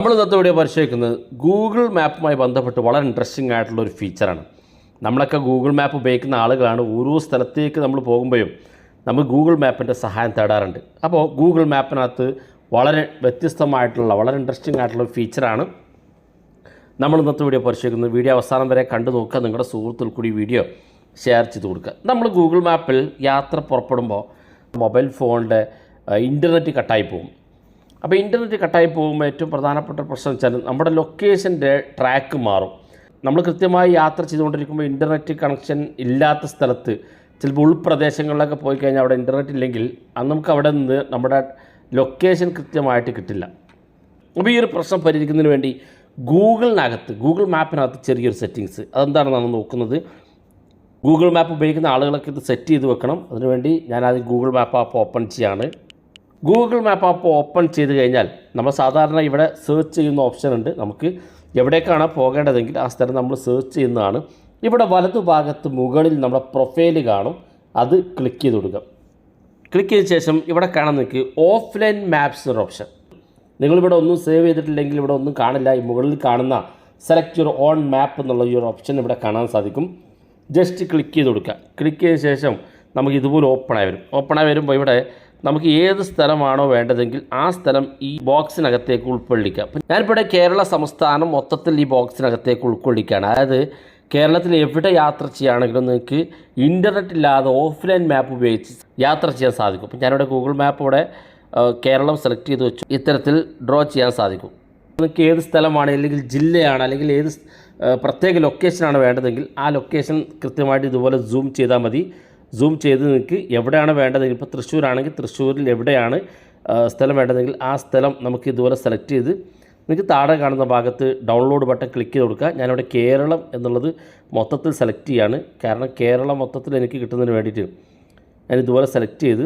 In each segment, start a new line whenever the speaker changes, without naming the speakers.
നമ്മൾ ഇന്നത്തെ വീഡിയോ പരിശോധിക്കുന്നത് ഗൂഗിൾ മാപ്പുമായി ബന്ധപ്പെട്ട് വളരെ ഇൻട്രസ്റ്റിംഗ് ആയിട്ടുള്ള ഒരു ഫീച്ചറാണ് നമ്മളൊക്കെ ഗൂഗിൾ മാപ്പ് ഉപയോഗിക്കുന്ന ആളുകളാണ്. ഓരോ സ്ഥലത്തേക്ക് നമ്മൾ പോകുമ്പോഴും നമ്മൾ ഗൂഗിൾ മാപ്പിന്റെ സഹായം തേടാറുണ്ട്. അപ്പോൾ ഗൂഗിൾ മാപ്പിനകത്ത് വളരെ വ്യത്യസ്തമായിട്ടുള്ള വളരെ ഇൻട്രസ്റ്റിംഗ് ആയിട്ടുള്ള ഒരു ഫീച്ചറാണ് നമ്മൾ ഇന്നത്തെ വീഡിയോ പരിശോധിക്കുന്നത്. വീഡിയോ അവസാനം വരെ കണ്ടു നോക്കുക. നിങ്ങളുടെ സുഹൃത്തുക്കൾ കൂടി വീഡിയോ ഷെയർ ചെയ്ത് കൊടുക്കുക. നമ്മൾ ഗൂഗിൾ മാപ്പിൽ യാത്ര പുറപ്പെടുമ്പോൾ മൊബൈൽ ഫോണിന്റെ ഇന്റർനെറ്റ് കട്ടായി പോകും. അപ്പോൾ ഇന്റർനെറ്റ് കട്ടായി പോകുമ്പോൾ ഏറ്റവും പ്രധാനപ്പെട്ട പ്രശ്നം വെച്ചാൽ നമ്മുടെ ലൊക്കേഷന്റെ ട്രാക്ക് മാറും. നമ്മൾ കൃത്യമായി യാത്ര ചെയ്തുകൊണ്ടിരിക്കുമ്പോൾ ഇന്റർനെറ്റ് കണക്ഷൻ ഇല്ലാത്ത സ്ഥലത്ത് ചിലപ്പോൾ ഉൾപ്രദേശങ്ങളിലൊക്കെ പോയി കഴിഞ്ഞാൽ അവിടെ ഇന്റർനെറ്റ് ഇല്ലെങ്കിൽ അന്ന് നമുക്ക് അവിടെ നിന്ന് നമ്മുടെ ലൊക്കേഷൻ കൃത്യമായിട്ട് കിട്ടില്ല. അപ്പോൾ ഈ ഒരു പ്രശ്നം പരിഹരിക്കുന്നതിന് വേണ്ടി ഗൂഗിളിനകത്ത് ഗൂഗിൾ മാപ്പിനകത്ത് ചെറിയൊരു സെറ്റിങ്സ് അതെന്താണെന്നാണ് നോക്കുന്നത്? ഗൂഗിൾ മാപ്പ് ഉപയോഗിക്കുന്ന ആളുകളൊക്കെ ഇത് സെറ്റ് ചെയ്ത് വെക്കണം. അതിനുവേണ്ടി ഞാൻ ആദ്യം ഗൂഗിൾ മാപ്പ് ആപ്പ് ഓപ്പൺ ചെയ്യാണ്. ഗൂഗിൾ മാപ്പ് ആപ്പ് ഓപ്പൺ ചെയ്ത് കഴിഞ്ഞാൽ നമ്മൾ സാധാരണ ഇവിടെ സെർച്ച് ചെയ്യുന്ന ഓപ്ഷൻ ഉണ്ട്. നമുക്ക് എവിടേക്കാണ് പോകേണ്ടതെങ്കിൽ ആ സ്ഥലം നമ്മൾ സെർച്ച് ചെയ്യുന്നതാണ്. ഇവിടെ വലതുഭാഗത്ത് മുകളിൽ നമ്മുടെ പ്രൊഫൈൽ കാണും. അത് ക്ലിക്ക് ചെയ്ത് കൊടുക്കുക ക്ലിക്ക് ചെയ്ത ശേഷം ഇവിടെ കാണാൻ നിങ്ങൾക്ക് ഓഫ്ലൈൻ മാപ്സ് ഒരു ഓപ്ഷൻ നിങ്ങളിവിടെ ഒന്നും സേവ് ചെയ്തിട്ടില്ലെങ്കിൽ ഇവിടെ ഒന്നും കാണില്ല. ഈ മുകളിൽ കാണുന്ന സെലക്ട് യുവർ ഓൺ മാപ്പ് എന്നുള്ള ഈ ഒരു ഓപ്ഷൻ ഇവിടെ കാണാൻ സാധിക്കും. ജസ്റ്റ് ക്ലിക്ക് ചെയ്ത് കൊടുക്കുക. ക്ലിക്ക് ചെയ്ത ശേഷം നമുക്ക് ഇതുപോലെ ഓപ്പൺ ആയി വരും. ഓപ്പൺ ആയി വരുമ്പോൾ ഇവിടെ നമുക്ക് ഏത് സ്ഥലമാണോ വേണ്ടതെങ്കിൽ ആ സ്ഥലം ഈ ബോക്സിനകത്തേക്ക് ഉൾക്കൊള്ളിക്കാം. ഞാനിപ്പോൾ കേരള സംസ്ഥാനം മൊത്തത്തിൽ ഈ ബോക്സിനകത്തേക്ക് ഉൾക്കൊള്ളിക്കുകയാണ്. അതായത് കേരളത്തിൽ എവിടെ യാത്ര ചെയ്യുകയാണെങ്കിലും നിങ്ങൾക്ക് ഇന്റർനെറ്റ് ഇല്ലാതെ ഓഫ്ലൈൻ മാപ്പ് ഉപയോഗിച്ച് യാത്ര ചെയ്യാൻ സാധിക്കും. അപ്പം ഞാനിവിടെ ഗൂഗിൾ മാപ്പ് ഇവിടെ കേരളം സെലക്ട് ചെയ്ത് വെച്ചു. ഇത്തരത്തിൽ ഡ്രോ ചെയ്യാൻ സാധിക്കും. നിങ്ങൾക്ക് ഏത് സ്ഥലമാണ് അല്ലെങ്കിൽ ജില്ലയാണ് അല്ലെങ്കിൽ ഏത് പ്രത്യേക ലൊക്കേഷനാണ് വേണ്ടതെങ്കിൽ ആ ലൊക്കേഷൻ കൃത്യമായിട്ട് ഇതുപോലെ സൂം ചെയ്താൽ മതി. സൂം ചെയ്ത് നിങ്ങൾക്ക് എവിടെയാണ് വേണ്ടതെങ്കിൽ ഇപ്പോൾ തൃശ്ശൂരാണെങ്കിൽ തൃശ്ശൂരിൽ എവിടെയാണ് സ്ഥലം വേണ്ടതെങ്കിൽ ആ സ്ഥലം നമുക്ക് ഇതുപോലെ സെലക്ട് ചെയ്ത് നിങ്ങൾക്ക് താഴെ കാണുന്ന ഭാഗത്ത് ഡൗൺലോഡ് ബട്ടൺ ക്ലിക്ക് ചെയ്ത് കൊടുക്കുക. ഞാനിവിടെ കേരളം എന്നുള്ളത് മൊത്തത്തിൽ സെലക്ട് ചെയ്യാണ്. കാരണം കേരളം മൊത്തത്തിൽ എനിക്ക് കിട്ടുന്നതിന് വേണ്ടിയിട്ട് ഞാൻ ഇതുപോലെ സെലക്ട് ചെയ്ത്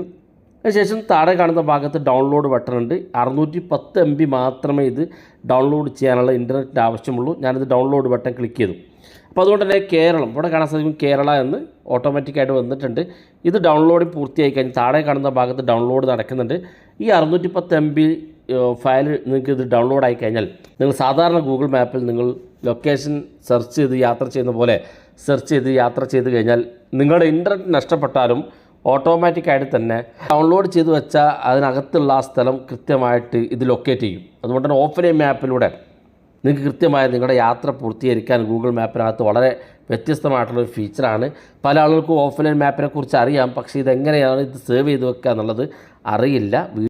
അതിനുശേഷം താഴെ കാണുന്ന ഭാഗത്ത് ഡൗൺലോഡ് ബട്ടൺ ഉണ്ട്. അറുന്നൂറ്റി പത്ത് എം ബി മാത്രമേ ഇത് ഡൗൺലോഡ് ചെയ്യാനുള്ള ഇന്റർനെറ്റിന്റെ ആവശ്യമുള്ളൂ. ഞാനിത് ഡൗൺലോഡ് ബട്ടൺ ക്ലിക്ക് ചെയ്തു. അപ്പോൾ അതുകൊണ്ട് തന്നെ കേരളം ഇവിടെ കാണാൻ സാധിക്കും കേരള എന്ന് ഓട്ടോമാറ്റിക്കായിട്ട് വന്നിട്ടുണ്ട്. ഇത് ഡൗൺലോഡ് പൂർത്തിയായി കഴിഞ്ഞാൽ താഴെ കാണുന്ന ഭാഗത്ത് ഡൗൺലോഡ് നടക്കുന്നുണ്ട്. ഈ അറുന്നൂറ്റി പത്ത് എം ബി ഫയൽ നിങ്ങൾക്ക് ഇത് ഡൗൺലോഡ് ആയി കഴിഞ്ഞാൽ നിങ്ങൾ സാധാരണ ഗൂഗിൾ മാപ്പിൽ നിങ്ങൾ ലൊക്കേഷൻ സെർച്ച് ചെയ്ത് യാത്ര ചെയ്യുന്ന പോലെ സെർച്ച് ചെയ്ത് യാത്ര ചെയ്ത് കഴിഞ്ഞാൽ നിങ്ങളുടെ ഇന്റർനെറ്റ് നഷ്ടപ്പെട്ടാലും ഓട്ടോമാറ്റിക്കായിട്ട് തന്നെ ഡൗൺലോഡ് ചെയ്ത് വെച്ചാൽ അതിനകത്തുള്ള ആ സ്ഥലം കൃത്യമായിട്ട് ഇത് ലൊക്കേറ്റ് ചെയ്യും. അതുകൊണ്ട് തന്നെ ഓഫ്ലൈൻ മാപ്പിലൂടെ നിങ്ങൾക്ക് കൃത്യമായി നിങ്ങളുടെ യാത്ര പൂർത്തീകരിക്കാൻ ഗൂഗിൾ മാപ്പിനകത്ത് വളരെ വ്യത്യസ്തമായിട്ടുള്ളൊരു ഫീച്ചറാണ് പല ആളുകൾക്കും ഓഫ്ലൈൻ മാപ്പിനെക്കുറിച്ച് അറിയാം പക്ഷേ ഇതെങ്ങനെയാണ് ഇത് സേവ് ചെയ്ത് വെക്കുക എന്നുള്ളത് അറിയില്ല.